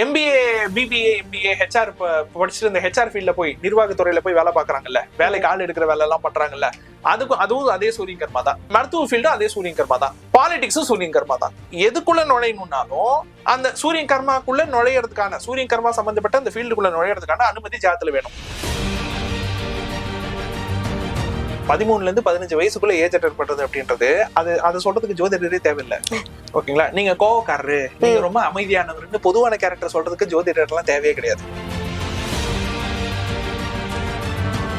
MBA BBA MBA HR படிச்சுட்டு இந்த HR ஃபீல்ட்ல போய் நிர்வாகத்துறையில போய் வேலை பாக்குறாங்கல்ல வேலைக்கு ஆள் எடுக்கிற வேலை எல்லாம் பண்றாங்கல்ல. அதுக்கும் அதுவும் அதே சூரியன் கர்மா தான். மருத்துவ ஃபீல்டும் அதே சூரியன் கர்மா தான். பாலிடிக்ஸும் சூரியன் கர்மா தான். எதுக்குள்ள நுழையணும்னாலும் அந்த சூரியன் கர்மாக்குள்ள நுழையறதுக்கான சூரியன் கர்மா சம்பந்தப்பட்ட அந்த ஃபீல்டுக்குள்ள நுழையறதுக்கான அனுமதி ஜாதத்துல வேணும். பதிமூணுல இருந்து பதினஞ்சு வயசுக்குள்ள ஏஜ் அட்டர் பண்றது அப்படின்றது அது அதை சொல்றதுக்கு ஜோதிடரே தேவையில்லை. ஓகேங்களா? நீங்க கோவக்காரரு. நீங்க ரொம்ப அமைதியானவர்னு பொதுவான கேரக்டர் சொல்றதுக்கு ஜோதிடர்லாம் தேவையே கிடையாது.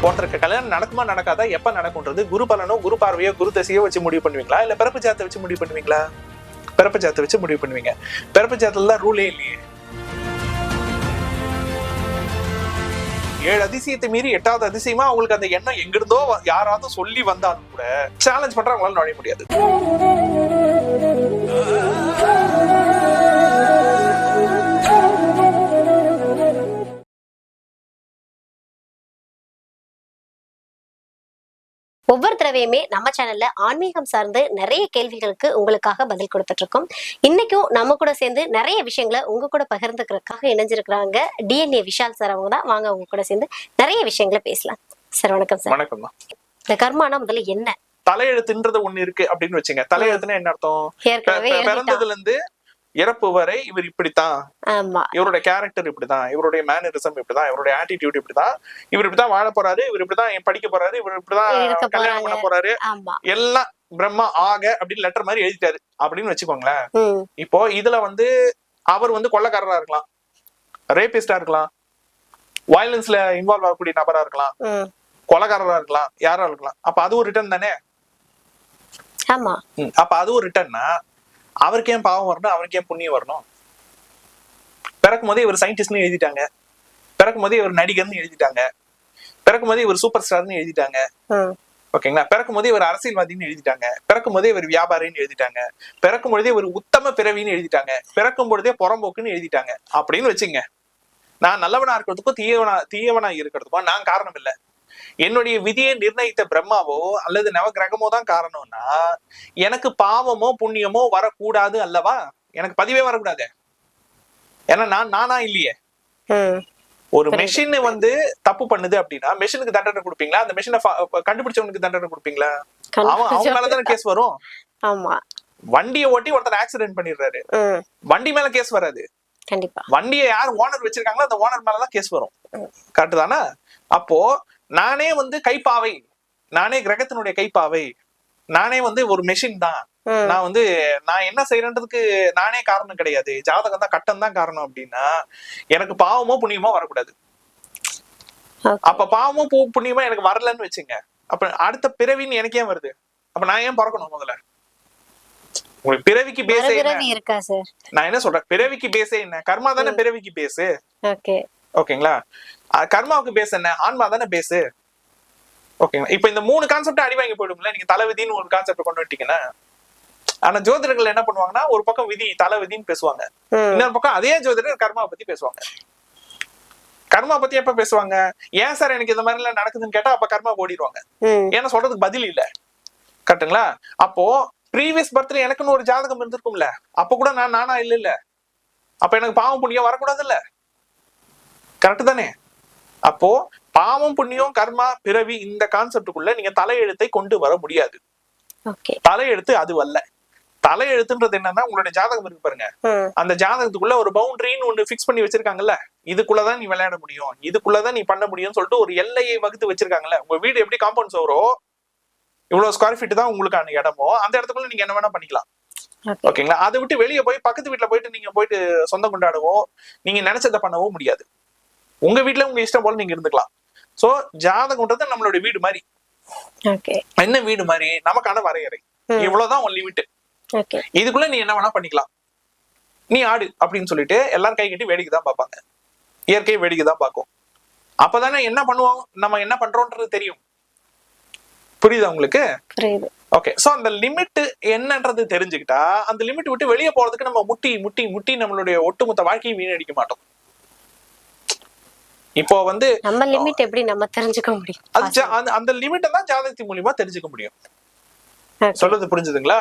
ஒருத்தருக்கு கல்யாணம் நடக்குமா நடக்காதா எப்ப நடக்கும்ன்றது குரு பலனோ குரு பார்வையோ குரு தசையோ வச்சு முடிவு பண்ணுவீங்களா? இல்ல பிறப்பு ஜாத்தை வச்சு முடிவு பண்ணுவீங்களா? பிறப்பு ஜாத்தை வச்சு முடிவு பண்ணுவீங்க. பிறப்பு ஜாத்துல தான் ரூலே இல்லையே. ஏழு அதிசயத்தை மீறி எட்டாவது அதிசயமா அவங்களுக்கு அந்த எண்ணம் எங்கிருந்தோ யாராவது சொல்லி வந்தாலும் கூட சேலஞ்ச் பண்ற அவங்களால நுழைய முடியாது. தடவையுமே நம்ம சேனல்ல ஆன்மீகம் சார்ந்து நிறைய கேள்விகளுக்கு உங்களுக்காக பதில் கொடுத்துட்டு இருக்கோம் இன்னைக்கும் நம்ம கூட சேர்ந்து நிறைய விஷயங்களை உங்க கூட பகிர்ந்துக்கிறதுக்காக இணைஞ்சிருக்கிறாங்க டிஎன்ஏ விஷால் சார் அவங்க தான். வாங்க அவங்க கூட சேர்ந்து நிறைய விஷயங்களை பேசலாம். சார் வணக்கம் சார் வணக்கம் இந்த கர்மானா முதல்ல என்ன? தலையெழுத்துன்றது ஒண்ணு இருக்கு அப்படின்னு வச்சுங்க. தலையெழுத்துன்னா என்ன அர்த்தம்? பிறந்ததுல இருந்து இறப்பு வரை இவர் இப்படித்தான். இவருடைய கேரக்டர் இப்படிதான் இவருடைய மேனரிசம் இப்படிதான் இவருடைய ஆட்டிடியூட் இப்படிதான் இவர் இப்படிதான் வாழ போறாரு. இவர் இப்படிதான் படிக்க போறாரு. இவர் இப்படிதான் கல்யாணம் பண்ண. போறாரு. எல்லாம் பிரம்மா ஆக அப்படின்னு லெட்டர் மாதிரி எழுதிட்டாரு. அப்படின்னு வச்சுக்கோங்களேன். இப்போ இதுல வந்து அவர் வந்து கொள்ளக்காரரா இருக்கலாம். ரேபிஸ்டா இருக்கலாம். வயலன்ஸ்ல இன்வால்வ் ஆகக்கூடிய நபரா இருக்கலாம். கொலைகாரரா இருக்கலாம். யாரா இருக்கலாம். அப்ப அதுவும் ரிட்டர்ன் தானே? ஆமா. அப்ப அதுவும் ரிட்டர்ன்னா அவருக்கு ஏன் பாவம் வரணும்? அவருக்கு புண்ணியம் வரணும்? பிறக்கும் போதே இவர் சயின்டிஸ்ட்னு எழுதிட்டாங்க. பிறக்கும் போதே இவர் நடிகர்னு எழுதிட்டாங்க. பிறக்கும் போதே இவர் சூப்பர் ஸ்டார்னு எழுதிட்டாங்க ஓகேங்களா? பிறக்கும் போதே இவர் அரசியல்வாதின்னு எழுதிட்டாங்க. பிறக்கும் போதே இவர் வியாபாரின்னு எழுதிட்டாங்க. பிறக்கும் பொழுதே இவர் உத்தம பிறவின்னு எழுதிட்டாங்க. பிறக்கும் பொழுதே புறம்போக்குன்னு எழுதிட்டாங்க. அப்படின்னு வச்சுங்க நான் நல்லவனா இருக்கிறதுக்கும் தீயவனா தீயவனா இருக்கிறதுக்கும் நான் காரணம் இல்லை. என்னுடைய விதியை நிர்ணயித்த பிரம்மாவோ அல்லது நவகிரகமோ தான் காரணம்னா எனக்கு பாவமோ புண்ணியமோ வரக்கூடாது அல்லவா? எனக்கு பதிவே வரக்கூடாது. ஏன்னா நான் நானா இல்லையே. ஒரு. மெஷின் வந்து தப்பு பண்ணுது அப்படின்னா மெஷினுக்கு தண்டனை கொடுப்பீங்களா? அந்த மெஷினை கண்டுபிடிச்சவனுக்கு தண்டனை கொடுப்பீங்களா? அவன் அவங்க மேலதானே கேஸ் வரும். ஆமா. வண்டியை ஓட்டி ஒருத்தர் ஆக்சிடென்ட் பண்ணிடுறாரு. வண்டி மேல கேஸ் வராது. கண்டிப்பா. வண்டியை யார் ஓனர் வச்சிருக்காங்களோ அந்த ஓனர் மேலதான் கேஸ் வரும். கரெக்ட் தானே? அப்போ நானே வந்து கைப்பாவை. நானே கிரகத்தினுடைய கைப்பாவை. நானே வந்து ஒரு மெஷின் தான். நான் வந்து நான் என்ன செய்யறன்றதுக்கு நானே காரணம் கிடையாது. ஜாதகம் தான் கட்டம் தான் காரணம் அப்படின்னா எனக்கு பாவமோ புண்ணியமோ வரக்கூடாது. அப்ப பாவமோ புண்ணியமோ எனக்கு வரலன்னு வச்சுங்க. அப்ப அடுத்த பிறவின்னு எனக்கு ஏன் வருது? அப்ப நான் ஏன் பிறக்கணும் முதல்ல? உங்களுக்கு பிறவிக்கு பேசே நான் என்ன சொல்றேன்? பிறவிக்கு பேசே என்ன? கர்மா தானே பிறவிக்கு பேசு ஓகே. ஓகேங்களா? கர்மாவுக்கு பேச என்ன? ஆன்மா தானே பேசு ஓகேங்களா இப்ப இந்த மூணு கான்செப்ட் அடி வாங்கி போயிடும்ல நீங்க தலைவிதின்னு ஒரு கான்செப்ட் கொண்டு வந்துட்டீங்கன்னா ஆனா ஜோதிடர்கள் என்ன பண்ணுவாங்கன்னா ஒரு பக்கம் விதி தலைவிதின்னு பேசுவாங்க. இன்னொரு பக்கம் அதே ஜோதிடர் கர்மா பத்தி பேசுவாங்க. கர்மா பத்தி எப்ப பேசுவாங்க? ஏன் சார் எனக்கு இந்த மாதிரி எல்லாம் நடக்குதுன்னு கேட்டா அப்ப கர்மா ஓடிடுவாங்க. ஏன்னா சொல்றதுக்கு பதில் இல்ல. கரெக்ட்டுங்களா? அப்போ ப்ரீவியஸ் பர்த்ல எனக்குன்னு ஒரு ஜாதகம் இருந்திருக்கும்ல. அப்ப கூட நான் நானா இல்ல இல்ல. அப்ப எனக்கு பாவம் புண்ணியம் வரக்கூடாது இல்ல கரெக்ட் தானே? அப்போ பாவம் புண்ணியம் கர்மா பிறவி இந்த கான்செப்டுக்குள்ள நீங்க தலையெழுத்தை கொண்டு வர முடியாது. தலையெழுத்து அது அல்ல. தலையெழுத்துன்றது என்னன்னா உங்களுடைய ஜாதகம் இருக்கு பாருங்க. அந்த ஜாதகத்துக்குள்ள ஒரு பவுண்டரின்னு ஒண்ணு ஃபிக்ஸ் பண்ணி வச்சிருக்காங்கல்ல. இதுக்குள்ளதான் நீ விளையாட முடியும். இதுக்குள்ளதான் நீ பண்ண முடியும்னு சொல்லிட்டு ஒரு எல்லையை வகுத்து வச்சிருக்காங்கல்ல. உங்க வீடு எப்படி காம்பவுண்ட் சோறோ இவ்வளவு ஸ்கொயர் ஃபீட் தான் உங்களுக்கான இடமோ அந்த இடத்துக்குள்ள நீங்க என்ன வேணா பண்ணிக்கலாம். ஓகே ஓகேங்களா அதை விட்டு வெளியே போய் பக்கத்து வீட்டுல போயிட்டு நீங்க போயிட்டு சொந்தம் கொண்டாடவோ நீங்க நினைச்சதை பண்ணவோ முடியாது. உங்க வீட்டுல உங்க இஷ்டம் போல நீங்க இருந்துக்கலாம். சோ ஜாதகம்ன்றது நம்மளுடைய வீடு மாதிரி. என்ன வீடு மாதிரி? நமக்கான வரையறை. இவ்வளவுதான் உன் லிமிட் இதுக்குள்ள நீ என்ன வேணா பண்ணிக்கலாம். நீ ஆடு அப்படின்னு சொல்லிட்டு எல்லாரும் கை கட்டி வேடிக்கை தான் பார்ப்பாங்க. இயற்கை வேடிக்கை தான் பார்க்கும். அப்பதானே என்ன பண்ணுவோம்? நம்ம என்ன பண்றோம்ன்றது தெரியும். புரியுதா உங்களுக்கு? ஓகே சோ அந்த லிமிட் என்னன்றது தெரிஞ்சுக்கிட்டா அந்த லிமிட் விட்டு வெளியே போறதுக்கு நம்ம முட்டி முட்டி முட்டி நம்மளுடைய ஒட்டுமொத்த வாழ்க்கையை வீணடிக்க மாட்டோம். இப்போ வந்து நம்ம லிமிட் எப்படி நம்ம தெரிஞ்சுக்க முடியும்? அது அந்த- லிமிட்டை தான் ஜாதகத்தின் மூலியமா தெரிஞ்சுக்க முடியும். சொல்றது புரிஞ்சுதுங்களா?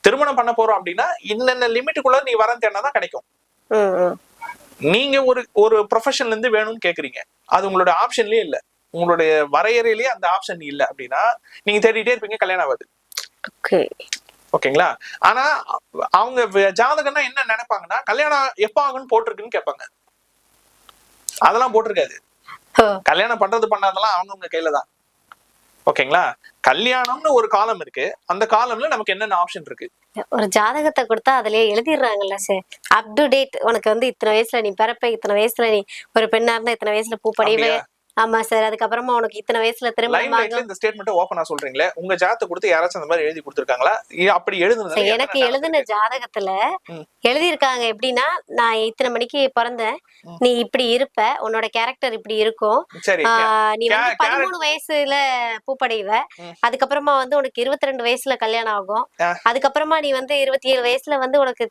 திருமணம் பண்ண போறோம் அப்படின்னா இன்னென்ன லிமிட்டுக்குள்ள நீ வரம் தேடினா தான் கிடைக்கும். நீங்க ஒரு ஒரு ப்ரொஃபஷன்ல இருந்து வேணும்னு கேக்குறீங்க. அது உங்களோட ஆப்ஷன்லயே இல்ல. உங்களுடைய வரையறையிலேயே அந்த ஆப்ஷன் இல்ல அப்படின்னா நீங்க தேடிட்டே இருப்பீங்க கல்யாணம் ஆகாது. ஓகே ஓகேங்களா? ஆனா அவங்க ஜாதகம்னா என்ன நினைப்பாங்கன்னா கல்யாணம் எப்ப ஆகும்னு போட்டிருக்குன்னு கேட்பாங்க. அதெல்லாம் போட்டிருக்காது. கல்யாணம் பண்றது பண்ணாதெல்லாம் அவங்கவுங்க கையில தான். ஓகேங்களா? கல்யாணம்னு ஒரு காலம் இருக்கு. அந்த காலம்ல நமக்கு என்னென்ன ஆப்ஷன் இருக்கு? ஒரு ஜாதகத்தை கொடுத்தா அதுலயே எழுதிடுறாங்கல்ல சார் அப் டு டேட் உனக்கு வந்து இத்தனை வயசுல நீ பிறப்ப இத்தனை வயசுல நீ ஒரு பெண்ணா இருந்தா இத்தனை வயசுல பூ படைவே? ஆமா சார். அதுக்கப்புறமா உனக்கு இத்தனை வயசுல லைட்ல இந்த ஸ்டேட்மெண்ட் ஓப்பனா சொல்றீங்களே. உங்க ஜாதத்தை கொடுத்து யாராச்சும் அந்த மாதிரி எழுதி கொடுத்துருக்காங்களா? அப்படி எழுதுனது எனக்கு எழுதின ஜாதகத்துல. எழுதியிருக்காங்க. எப்படின்னா நான் இத்தனை மணிக்கு பிறந்தேன். நீ இப்படி இருப்ப உன்னோட கேரக்டர் இப்படி இருக்கும். நீ வந்து பதிமூணு வயசுல பூப்படைவ. அதுக்கப்புறமா வந்து உனக்கு இருபத்தி ரெண்டு வயசுல கல்யாணம் ஆகும். அதுக்கப்புறமா நீ வந்து இருபத்தி ஏழு வயசுல வந்து உனக்கு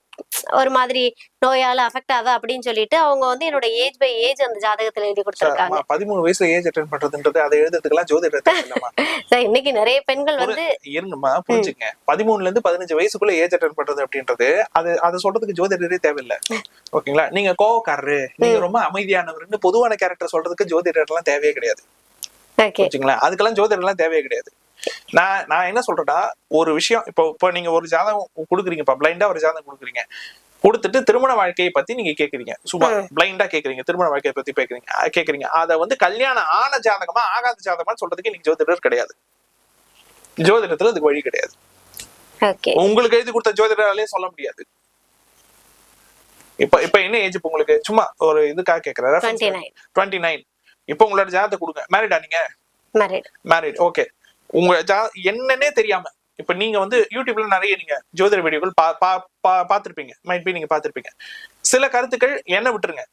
ஒரு மாதிரி நோயால அஃபெக்ட் ஆக அப்படின்னு சொல்லிட்டு அவங்க வந்து என்னோட ஏஜ் பை ஏஜ் அந்த ஜாதகத்துல எழுதி கொடுத்திருக்காங்க. பதிமூணு வயசுல ஏஜ் அட்டன் பண்றதுன்றது அதை எழுதுறதுக்கெல்லாம் சார், இன்னைக்கு நிறைய பெண்கள் வந்து இருங்கம்மா புரிஞ்சுங்க. பதிமூணுல இருந்து பதினஞ்சு வயசுக்குள்ள ஏஜ் அட்டன் பண்றது அப்படின்றது அது அதை சொல்றதுக்கு ஜோதிடரே தேவையில்ல. ஓகேங்களா? நீங்க கோவக்காரரு நீங்க ரொம்ப அமைதியானவர்னு பொதுவான கேரக்டர் சொல்றதுக்கு ஜோதிடர் எல்லாம் தேவையே கிடையாது. ஓகே. வச்சுங்களா அதுக்கெல்லாம் ஜோதிடர் எல்லாம் தேவையே கிடையாது. நான் நான் என்ன சொல்றேன்னா ஒரு விஷயம் இப்போ இப்போ நீங்க ஒரு ஜாதகம் கொடுக்குறீங்க இப்போ பிளைண்டா ஒரு ஜாதகம் கொடுக்குறீங்க. கொடுத்துட்டு திருமண வாழ்க்கையை பத்தி நீங்க கேக்குறீங்க. சும்மா பிளைண்டா கேக்குறீங்க. திருமண வாழ்க்கையை பத்தி கேக்குறீங்க கேக்குறீங்க. அத வந்து கல்யாணம் ஆன ஜாதகமா ஆகாத ஜாதகமா சொல்றதுக்கு நீங்க ஜோதிடர் கிடையாது. ஜோதிடத்துல அதுக்கு வழி கிடையாது. ஓகே உங்களுக்கு எழுதி கொடுத்த ஜோதிடராலே சொல்ல முடியாது. இப்ப இப்ப என்ன ஏஜ் இப்ப உங்களுக்கு? சும்மா ஒரு இதுக்காக கேக்குறேன். டுவெண்ட்டி நைன் இப்போ உங்களோட ஜாதகத்தை கொடுங்க. மேரிடா நீங்க? மேரிட் மேரிட் ஓகே உங்க ஜா என்னன்னே தெரியாம. இப்ப நீங்க வந்து யூடியூப்ல நிறைய நீங்க ஜோதிட வீடியோக்கள் பார்த்திருப்பீங்க. மைட் பி நீங்க பார்த்திருப்பீங்க. சில கருத்துக்கள் என்ன விட்டுருங்க.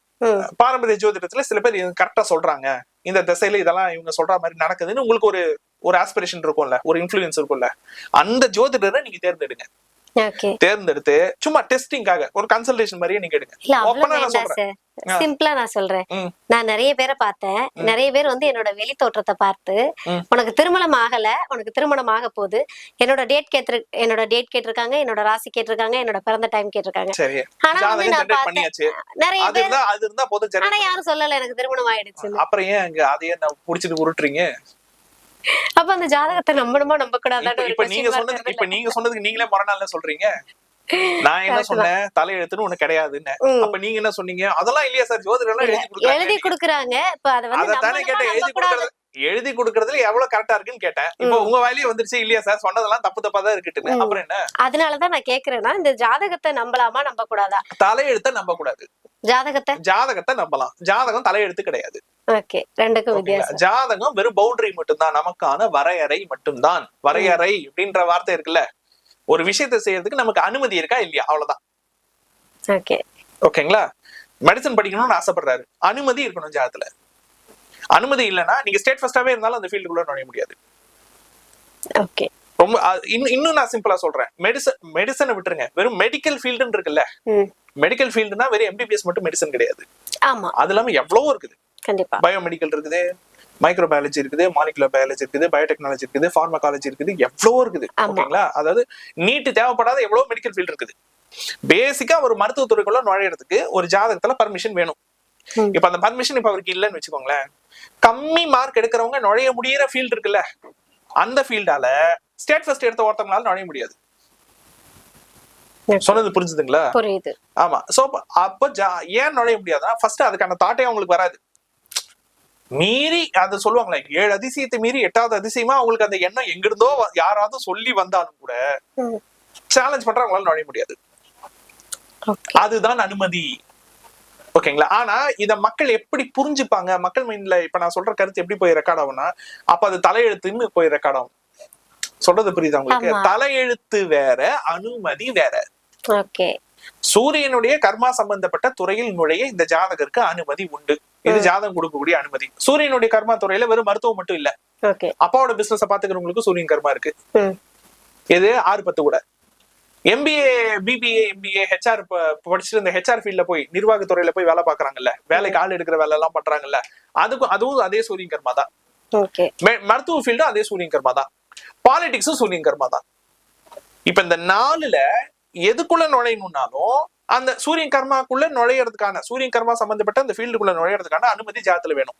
பாரம்பரிய ஜோதிடத்துல சில பேர் கரெக்டா சொல்றாங்க. இந்த திசையில இதெல்லாம் இவங்க சொல்ற மாதிரி நடக்குதுன்னு உங்களுக்கு ஒரு ஒரு ஆஸ்பிரேஷன் இருக்கும்ல ஒரு இன்ஃபுளுன்ஸ் இருக்கும்ல. அந்த ஜோதிடரை நீங்க தேர்ந்தெடுங்க. தேர்ந்தெடுத்து சும்மா டெஸ்டிங்காக ஒரு கன்சல்டேஷன் மாதிரியே நீங்க எடுங்க. சிம்பிளா நான் சொல்றேன். நான் நிறைய பேரை பார்த்தேன். நிறைய பேர் வந்து என்னோட வெளி தோற்றத்தை பார்த்து. உனக்கு திருமணம் ஆகல உனக்கு திருமணம் ஆக போகுது என்னோட டேட் கேட்டு என்னோட டேட் கேட்டிருக்காங்க என்னோட ராசி கேட்டிருக்காங்க என்னோட பிறந்த டைம் கேட்டிருக்காங்க. ஆனா வந்து நான் பார்த்தேன். நிறைய பேர் இருந்தா அது இருந்தா போதும் சரி ஆனா யாரும் சொல்லல எனக்கு திருமணம் ஆயிடுச்சுன்னு. அப்புறம் ஏன் அங்க அதையே நான் புடிச்சிட்டு உருட்டுறீங்க? அப்ப அந்த ஜாதகத்தை நம்பணுமா நம்ப கூடாதான்னு இப்ப நீங்க சொன்னது இப்ப? நீங்க சொன்னதுக்கு நீங்களே முரணால சொல்றீங்க. நான் என்ன சொன்னேன்? தலையெழுத்துன்னு ஒண்ணு கிடையாதுன்னு. அப்ப நீங்க என்ன சொன்னீங்க? அதெல்லாம் இல்லையா சார்? ஜோதிடர் எல்லாம் எழுதி எழுதி கொடுக்குறாங்க. கொடுக்குறாங்க இப்ப அதை வந்து எழுதி கொடுக்கறதுல எவ்வளவு கரெக்டா இருக்குன்னு கேட்டேன். இப்போ உங்க வாயிலே வந்துருச்சு இல்லையா சார் சொன்னதெல்லாம் தப்பு தப்பா தான் இருக்குன்னு ம். அப்புறம் என்ன? அதனாலதான் நான் கேக்குறேன்னா இந்த ஜாதகத்தை நம்பலாமா நம்ப கூடாதா தலையெழுத்த நம்ப கூடாது ஜாதகத்தை? ஜாதகத்தை நம்பலாம். ஜாதகம் தலையெழுத்து கிடையாது. ஜாதகம் வெறும் பவுண்டரி மட்டும்தான் நமக்கான வரையறை மட்டும்தான். வரையறை அப்படின்ற வார்த்தை இருக்குல்ல? ஒரு விஷயத்தை செய்யறதுக்கு நமக்கு அனுமதி இருக்கா? இல்லையா? அவ்வளவுதான். ஓகே. ஓகேங்களா? மெடிசன் படிக்கணும்னு ஆசைப்படுறாரு. அனுமதி இருக்கணும் ஜாதத்துல. அனுமதி இல்லைன்னா நீங்க ஸ்டேட் ஃபர்ஸ்டாவே இருந்தாலும் அந்த ஃபீல்டுக்குள்ள நுழைய முடியாது. ஓகே ரொம்ப இன்னும் நான் சிம்பிளா சொல்றேன். மெடிசன் மெடிசனை விட்டுருங்க. வெறும் மெடிக்கல் ஃபீல்டுன்னு இருக்குல்ல? மெடிக்கல் ஃபீல்டுனா வெறும் எம்பிபிஎஸ் மட்டும் மெடிசன் கிடையாது. ஆமா. அது இல்லாம எவ்வளவோ இருக்குது. கண்டிப்பா. பயோமெடிக்கல் இருக்குது மைக்ரோ பயாலஜி இருக்குது மாலிகுலர் பயாலஜி இருக்குது பயோடெக்னாலஜி இருக்குது ஃபார்மகாலஜி இருக்குது எவ்வளவோ இருக்குது. ஓகேங்களா? அதாவது நீட்டு தேவைப்படாத எவ்வளவு மெடிக்கல் ஃபீல்டு இருக்குது. பேசிக்கா ஒரு மருத்துவத்துறைக்குள்ள நுழையறதுக்கு ஒரு ஜாதகத்துல பர்மிஷன் வேணும். இப்ப அந்த பர்மிஷன் இப்ப அவருக்கு இல்லைன்னு வச்சுக்கோங்களேன். கம்மி மார்க் எடுக்கிறவங்க நுழைய முடியிற ஃபீல்டு இருக்குல்ல. அந்த ஃபீல்டால ஸ்டேட் ஃபர்ஸ்ட் எடுத்த ஒருத்தவங்களால நுழைய முடியாது. சொன்னது புரிஞ்சுதுங்களா? புரியுது. ஆமா. சோ அப்ப ஏன் நுழைய முடியாதுன்னா ஃபர்ஸ்ட் அதுக்கான தாட்டே அவங்களுக்கு வராது. மீறி அதை சொல்லுவாங்களே ஏழு அதிசயத்தை மீறி எட்டாவது அதிசயமா அவங்களுக்கு அந்த எண்ணம் எங்கிருந்தோ யாராவது சொல்லி வந்தாலும் கூட. சேலஞ்ச் பண்ற அவங்களால நுழைய முடியாது. அதுதான் அனுமதி. ஓகேங்களா? ஆனா இத மக்கள் எப்படி புரிஞ்சுப்பாங்க? மக்கள் மைண்ட்ல இப்ப நான் சொல்ற கருத்து எப்படி போய் ரெக்கார்ட் ஆகும்னா அப்ப அது தலையெழுத்துன்னு போய் ரெக்கார்ட் ஆகும். சொல்றது புரியுதா உங்களுக்கு. தலையெழுத்து வேற அனுமதி வேற. ஓகே. சூரியனுடைய கர்மா சம்பந்தப்பட்ட துறையில் நுழைய இந்த ஜாதகருக்கு அனுமதி உண்டு. இது ஜாதகம் கொடுக்கக்கூடிய அனுமதி. சூரியனுடைய கர்மா துறையில வெறும் மருத்துவம் மட்டும் இல்ல. அப்பாவோட பிசினஸ் பாத்துக்கிறவங்களுக்கு சூரியன் கர்மா இருக்கு. இது ஆறு பத்து கூட. எம்பிஏ பிபிஏ எம்பிஏ ஹெச்ஆர் படிச்சுட்டு இந்த ஹெச்ஆர் ஃபீல்ட்ல போய் நிர்வாகத்துறையில போய் வேலை பாக்குறாங்கல்ல வேலைக்கு ஆள் எடுக்கிற வேலை எல்லாம் பண்றாங்கல்ல. அதுக்கும் அதுவும் அதே சூரியன் கர்மா தான். மருத்துவ ஃபீல்டும் அதே சூரியன் கர்மா தான். பாலிடிக்ஸும் சூரியன் கர்மா தான். இப்ப இந்த நாலுல எதுக்குள்ள நுழையணும்னாலும் அந்த சூரியன் கர்மாக்குள்ள நுழையறதுக்கான சூரியன் கர்மா சம்பந்தப்பட்ட அந்த ஃபீல்டுக்குள்ள நுழையறதுக்கான அனுமதி ஜாதத்துல வேணும்.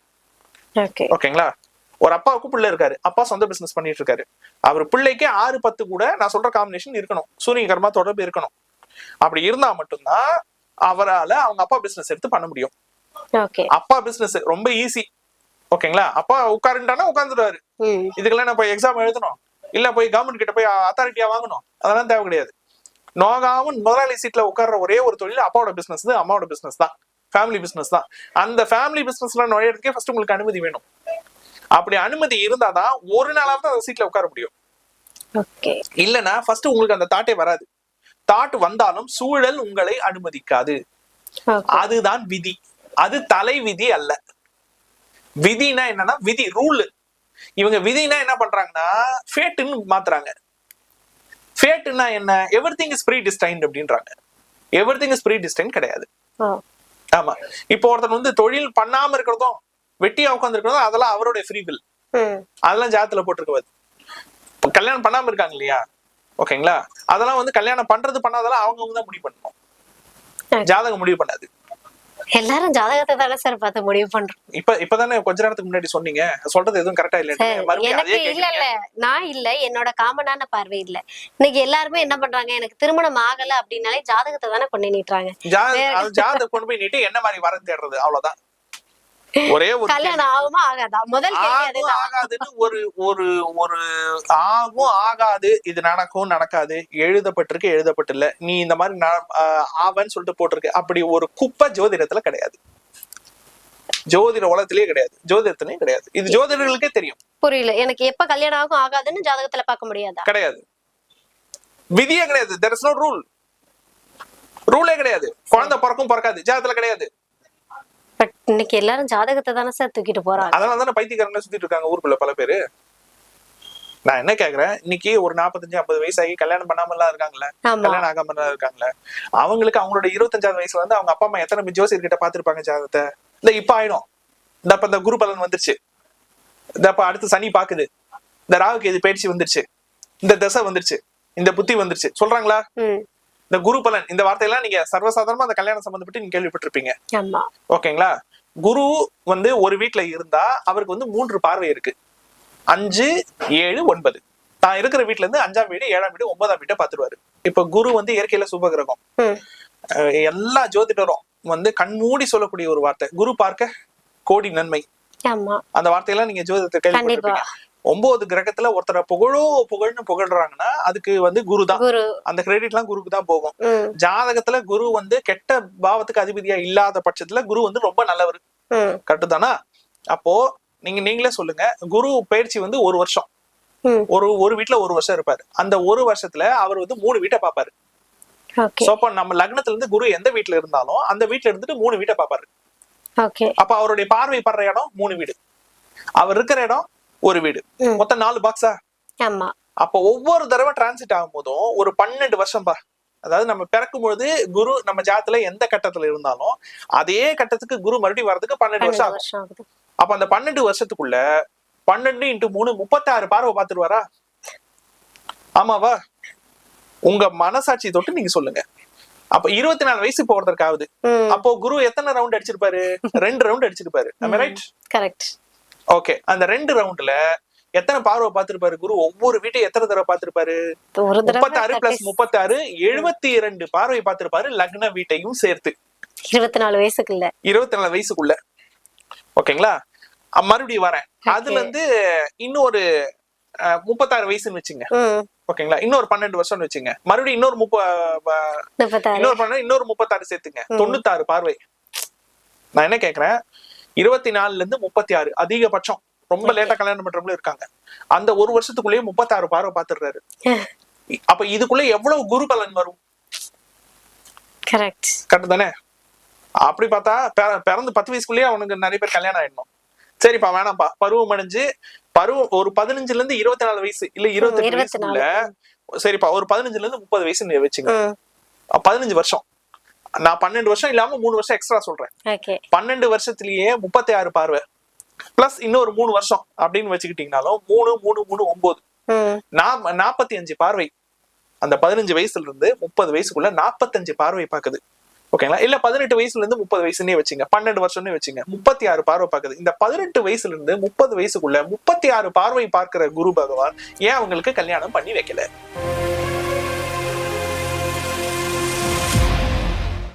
ஓகே. ஓகேங்களா? ஒரு அப்பாவுக்கு பிள்ளை இருக்காரு. அப்பா சொந்த பிசினஸ் பண்ணிட்டு இருக்காரு. அவர் பிள்ளைக்கு ஆறு பத்து கூட நான் சொல்ற காம்பினேஷன் இருக்கணும். சூரிய கர்மா தொடர்பு இருக்கணும். அப்படி இருந்தா மட்டும்தான் அவரால அவங்க அப்பா பிசினஸ் எடுத்து பண்ண முடியும். அப்பா பிசினஸ் ரொம்ப ஈஸி ஓகேங்களா? அப்பா உட்காருண்டானா உட்காந்துருவாரு இதுக்கெல்லாம் நான் போய் எக்ஸாம் எழுதணும். இல்ல போய் கவர்மெண்ட் கிட்ட போய் அத்தாரிட்டியா வாங்கணும். அதெல்லாம் தேவை கிடையாது. நோகாம முதலாளி சீட்ல உட்கார்ற ஒரே ஒரு தொழில் அப்பாவோட பிசினஸ் அம்மாவோட பிசினஸ் தான். ஃபேமிலி பிசினஸ் தான். அந்த ஃபேமிலி பிசினஸ்ல நுழையறதுக்கே ஃபர்ஸ்ட் உங்களுக்கு அனுமதி வேணும். அப்படி அனுமதி இருந்தாதான் ஒரு நாளாவது அந்த சீட்ல உட்கார முடியும். இல்லைன்னா ஃபர்ஸ்ட் உங்களுக்கு அந்த தாட்டே வராது. தாட் வந்தாலும் சூழல் உங்களை அனுமதிக்காது. அதுதான் விதி. அது தலை விதி அல்ல. விதினா என்னன்னா விதி ரூல் இவங்க விதினா என்ன பண்றாங்கன்னா ஃபேட்டுன்னு மாத்துறாங்க. ஃபேட்டுன்னா என்ன? Everything is predestined அப்படின்றாங்க. Everything is predestined கிடையாது ஆமா. இப்போ ஒருத்தன் வந்து தொழில் பண்ணாம இருக்கிறதும் வெட்டியா உட்கார்ந்து இருக்கிறதும் அதெல்லாம் அவருடைய ஃப்ரீ வில் அதெல்லாம் ஜாதத்துல போட்டிருக்குவது கல்யாணம் பண்ணாம இருக்காங்க இல்லையா? ஓகேங்களா? அதெல்லாம் வந்து கல்யாணம் பண்றது பண்ணாதெல்லாம் அவங்கவுங்க தான் முடிவு பண்ணணும். ஜாதகம் முடிவு பண்ணாது. எல்லாரும் ஜாதகத்தை தானே சார் பார்த்து முடிவு பண்றோம். இப்ப இப்பதானே கொஞ்ச நேரத்துக்கு முன்னாடி சொன்னீங்க. சொல்றது எதுவும் கரெக்டா இல்ல எனக்கு இல்ல. இல்ல நான் இல்ல. என்னோட காமனான பார்வை இல்ல. இன்னைக்கு எல்லாருமே என்ன பண்றாங்க? எனக்கு திருமணம் ஆகல அப்படின்னாலே ஜாதகத்தை தானே கொண்டு நீட்டுறாங்க ஜாதகம் கொண்டு போய் நீட்டு என்ன மாதிரி வரன்னு தேடுறது? அவ்வளவுதான். ஒரே ஒரு கல்யாணம் ஆகுமா ஆகாதா? முதல் ஆகாதுன்னு ஒரு ஒரு ஒரு ஆகும் ஆகாது. இது நடக்கும் நடக்காது. எழுதப்பட்டிருக்கு எழுதப்பட்டில்ல. நீ இந்த மாதிரி ஆவன்னு சொல்லிட்டு போட்டிருக்கு. அப்படி ஒரு குப்பை ஜோதிடத்துல கிடையாது. ஜோதிட உலகத்திலேயே கிடையாது. ஜோதிடத்திலையும் கிடையாது. இது ஜோதிடர்களுக்கே தெரியும். புரியல. எனக்கு எப்ப கல்யாணம் ஆகும் ஆகாதுன்னு ஜாதகத்துல பார்க்க முடியாதா? கிடையாது. விதியே கிடையாது. தெர் இஸ் நோ ரூல் ரூலே கிடையாது. குழந்தை பிறக்கும் பிறக்காது. ஜாதத்துல கிடையாது. பட் இன்னைக்கு எல்லாரும் ஜாதகத்தை தானே சார் தூக்கிட்டு போறாங்க. அதனால தானே பைத்தியக்காரங்க சுத்திட்டு இருக்காங்க ஊருக்குள்ள பல பேரு. நான் என்ன கேக்குறேன்? இன்னைக்கு ஒரு நாற்பத்தஞ்சு ஐம்பது வயசாகி கல்யாணம் பண்ணாம எல்லாம் இருக்காங்கல்ல கல்யாணம் ஆகாம எல்லாம் இருக்காங்கல்ல? அவங்களுக்கு அவங்களோட இருபத்தஞ்சாவது வயசுல வந்து அவங்க அப்பா அம்மா எத்தனை ஜோசியர் கிட்ட பாத்துருப்பாங்க ஜாதகத்தை? இந்த இப்ப ஆயிடும். இந்த இப்ப இந்த குரு பலன் வந்துருச்சு. இந்த இப்ப அடுத்து சனி பாக்குது. இந்த ராகுக்கு இது பயிற்சி வந்துருச்சு. இந்த தசை வந்துருச்சு. இந்த புத்தி வந்துருச்சு. சொல்றாங்களா? இந்த குரு பலன் இந்த வார்த்தையெல்லாம் நீங்க சர்வசாதாரணமா அந்த கல்யாணம் சம்பந்தப்பட்டு நீங்க கேள்விப்பட்டிருப்பீங்க. ஓகேங்களா? குரு வந்து ஒரு வீட்ல இருந்தா அவருக்கு வந்து மூன்று பார்வை இருக்கு. அஞ்சு ஏழு ஒன்பது. தான் இருக்கிற வீட்ல இருந்து அஞ்சாம் வீடு ஏழாம் வீடு ஒன்பதாம் வீட்டை பாத்துருவாரு இப்ப குரு வந்து இயற்கையில சுபகிரகம். எல்லா ஜோதிடரும் வந்து கண்மூடி சொல்லக்கூடிய ஒரு வார்த்தை. குரு பார்க்க கோடி நன்மை. அந்த வார்த்தையெல்லாம் நீங்க ஜோதிடத்தை கேள்விப்பட்டிருப்பீங்க. ஒன்பது கிரகத்துல ஒருத்தரை புகழோ புகழ்னு புகழ்றாங்கன்னா அதுக்கு வந்து குரு. தான் அந்த கிரெடிட் எல்லாம் குருக்கு தான் போகும் ஜாதகத்துல குரு வந்து கெட்ட பாவத்துக்கு அதிபதியா இல்லாத பட்சத்துல குரு வந்து ரொம்ப நல்லவர். கரெக்டு தானா அப்போ நீங்க நீங்களே சொல்லுங்க. குரு பயிற்சி வந்து ஒரு வருஷம். ஒரு ஒரு வீட்ல ஒரு வருஷம் இருப்பாரு. அந்த ஒரு வருஷத்துல அவர் வந்து மூணு வீட்டை சோ அப்போ நம்ம லக்னத்துல இருந்து குரு எந்த வீட்ல இருந்தாலும் அந்த வீட்ல இருந்துட்டு மூணு வீட்டை பார்ப்பாரு ஓகே. அப்ப அவருடைய பார்வை படுற இடம் மூணு வீடு. அவர் இருக்கிற இடம் ஒரு வீடு. மொத்தம் நாலு பாக்ஸா ஆமா. அப்போ ஒவ்வொரு தடவை டிரான்சிட் ஆகும் போதும் ஒரு பன்னெண்டு வருஷம் பா. அதாவது நம்ம பிறக்கும் பொழுது குரு நம்ம ஜாதத்துல எந்த கட்டத்துல இருந்தாலும் அதே கட்டத்துக்கு குரு மறுபடியும் வர்றதுக்கு பன்னெண்டு வருஷம் ஆகும். அப்ப அந்த பன்னெண்டு வருஷத்துக்குள்ள பன்னெண்டு இன்ட்டு மூணு முப்பத்தாறு பார்வை பார்த்துருவாரா? ஆமாவா? உங்க மனசாட்சி தொட்டு நீங்க சொல்லுங்க. அப்ப இருபத்தி நாலு வயசு இப்போ அப்போ குரு எத்தனை ரவுண்ட் அடிச்சிருப்பாரு? ரெண்டு ரவுண்ட் அடிச்சிருப்பாரு. ரைட் கரெக்ட் ஓகே அந்த ரெண்டு ரவுண்ட்ல எத்தனை பார்வை பார்த்திருப்பாரு குரு? ஒவ்வொரு வீட்டையும் எத்தனை தடவை பார்த்திருப்பாரு? முப்பத்தாறு பிளஸ் முப்பத்தாறு எழுபத்தி இரண்டு பார்வை பார்த்திருப்பாரு லக்ன வீட்டையும் சேர்த்து. இருபத்தி நாலு வயசுக்குள்ள. இருபத்தி நாலு வயசுக்குள்ள. ஓகேங்களா மறுபடியும் வரேன். அதுல இருந்து இன்னொரு முப்பத்தாறு வயசுன்னு வச்சுங்க. ஓகேங்களா இன்னொரு பன்னெண்டு வருஷம்னு வச்சுங்க. மறுபடியும் இன்னொரு முப்ப இன்னொரு பன்னெண்டு இன்னொரு முப்பத்தாறு சேர்த்துங்க. தொண்ணூத்தாறு பார்வை. நான் என்ன கேக்குறேன்? இருபத்தி நாலுல இருந்து முப்பத்தி ஆறு அதிகபட்சம். ரொம்ப லேட்டா கல்யாணம் பண்றவங்களும் இருக்காங்க. அந்த ஒரு வருஷத்துக்குள்ளேயே முப்பத்தாறு பார்வை பாத்துடுறாரு அப்ப இதுக்குள்ள எவ்வளவு குரு பலன் வரும்? கரெக்ட் தானே? அப்படி பார்த்தா பிற- பிறந்து பத்து வயசுக்குள்ளேயே அவனுக்கு நிறைய பேர் கல்யாணம் ஆயிடணும். சரிப்பா வேணாம்ப்பா. பருவம் அடைஞ்சு பருவம் ஒரு பதினஞ்சுல இருந்து இருபத்தி நாலு வயசு இல்ல இருபத்தி வயசுக்குள்ள சரிப்பா ஒரு பதினஞ்சுல இருந்து முப்பது வயசு வச்சுங்க பதினஞ்சு வருஷம். நான் பன்னெண்டு வருஷம் இல்லாம மூணு வருஷம் எக்ஸ்ட்ரா சொல்றேன். பன்னெண்டு வருஷத்துலயே முப்பத்தி ஆறு பார்வை. பிளஸ் இன்னொரு மூணு வருஷம் அப்படின்னு வச்சுக்கிட்டீங்கனாலும் மூணு மூணு மூணு ஒன்பது. நாற்பத்தி அஞ்சு பார்வை. அந்த பதினஞ்சு வயசுல இருந்து முப்பது வயசுக்குள்ள நாற்பத்தஞ்சு பார்வை பாக்குது. ஓகேங்களா இல்ல பதினெட்டு வயசுல இருந்து முப்பது வயசுன்னே வச்சுங்க. பன்னெண்டு வருஷம்னே வச்சுங்க. முப்பத்தி ஆறு பார்வை பார்க்குது இந்த பதினெட்டு வயசுல இருந்து முப்பது வயசுக்குள்ள முப்பத்தி ஆறு பார்வை பார்க்கிற குரு பகவான் ஏன் அவங்களுக்கு கல்யாணம் பண்ணி வைக்கல?